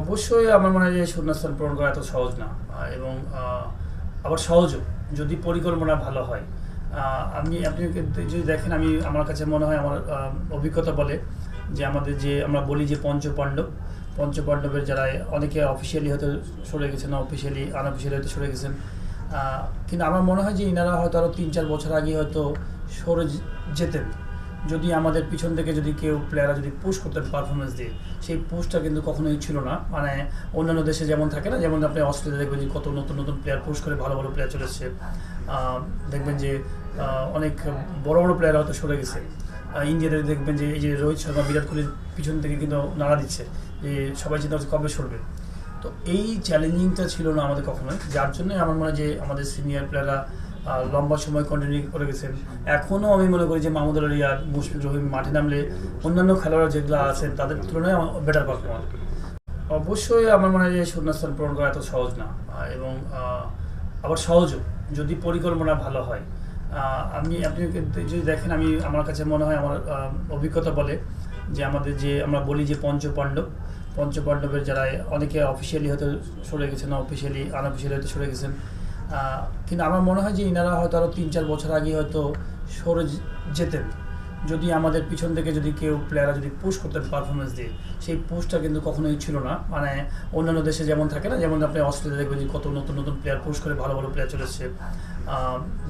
অবশ্যই আমার মনে হয় যে শূন্যস্থান পূরণ করা এত সহজ না এবং আবার সহজও, যদি পরিকল্পনা ভালো হয়। আপনি আপনি যদি দেখেন, আমি, আমার কাছে মনে হয়, আমার অভিজ্ঞতা বলে যে আমাদের যে, আমরা বলি যে পঞ্চপাণ্ডব, পঞ্চপাণ্ডবের যারা অনেকে অফিসিয়ালি হয়তো সরে গেছেন অফিসিয়ালি আনঅফিসিয়ালি হয়তো সরে গেছেন কিন্তু আমার মনে হয় যে ইনারা হয়তো আরও তিন চার বছর আগে হয়তো সরে যেতেন। যদি আমাদের পিছন থেকে যদি কেউ প্লেয়াররা যদি পুশ করতেন পারফরমেন্স দিয়ে, সেই পুশটা কিন্তু কখনোই ছিল না। মানে অন্যান্য দেশে যেমন থাকে না, যেমন আপনি অস্ট্রেলিয়া দেখবেন যে কত নতুন নতুন প্লেয়ার পুশ করে ভালো ভালো প্লেয়ার চলে এসছে। দেখবেন যে অনেক বড় বড় প্লেয়ার হয়তো সরে গেছে। ইন্ডিয়াতে দেখবেন যে, এই যে রোহিত শর্মা, বিরাট কোহলির পিছন থেকে কিন্তু নাড়া দিচ্ছে যে, সবাই চিন্তা করছে কবে সরবে। তো এই চ্যালেঞ্জিংটা ছিল না আমাদের কখনোই। যার জন্য আমার মনে হয় যে, আমাদের সিনিয়র প্লেয়াররা লম্বা সময় কন্টিনিউ করে গেছেন। এখনও আমি মনে করি যে মাহমুদুল রিয়াদ মুশফিক রহিম মাঠে নামলে অন্যান্য খেলোয়াড় যেগুলো আছেন, তাদের তুলনায় বেটার পারফর্মার অবশ্যই আমার মনে হয় যে শূন্যস্থান পূরণ করা এত সহজ না এবং আবার সহজও, যদি পরিকল্পনা ভালো হয়। আমি, আপনি যদি দেখেন, আমি, আমার কাছে মনে হয়, আমার অভিজ্ঞতা বলে যে আমাদের যে, আমরা বলি যে পঞ্চপাণ্ডব। পঞ্চপাণ্ডবের যারা অনেকে অফিসিয়ালি হয়তো সরে গেছেন অফিসিয়ালি আনঅফিসিয়ালি হয়তো সরে গেছেন কিন্তু আমার মনে হয় যে ইনারা হয়তো আরও তিন, চার বছর আগে হয়তো সরে যেতেন। যদি আমাদের পিছন থেকে যদি কেউ প্লেয়াররা যদি পুশ করতেন পারফরমেন্স দিয়ে, সেই পুশটা কিন্তু কখনোই ছিল না। মানে অন্যান্য দেশে যেমন থাকে না, যেমন আপনি অস্ট্রেলিয়া দেখবেন যে কত নতুন নতুন প্লেয়ার পুশ করে ভালো ভালো প্লেয়ার চলে এসছে।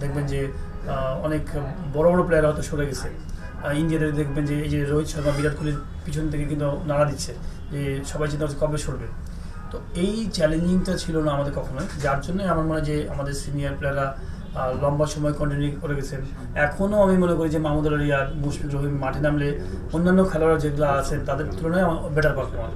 দেখবেন যে অনেক বড় বড় প্লেয়ার হয়তো সরে গেছে। ইন্ডিয়াতে দেখবেন যে, এই যে রোহিত শর্মা, বিরাট কোহলির পিছন থেকে কিন্তু নাড়া দিচ্ছে। যে সবাই চিন্তা করছে কবে সরবে। তো এই চ্যালেঞ্জিংটা ছিল না আমাদের কখনোই। যার জন্য আমার মনে হয় যে আমাদের সিনিয়র প্লেয়াররা লম্বা সময় কন্টিনিউ করে গেছেন। এখনও আমি মনে করি যে মাহমুদুল রিয়াদ মুশফিক রহিম মাঠে নামলে অন্যান্য খেলোয়াড় যেগুলো আছেন, তাদের তুলনায় বেটার পারফর্মার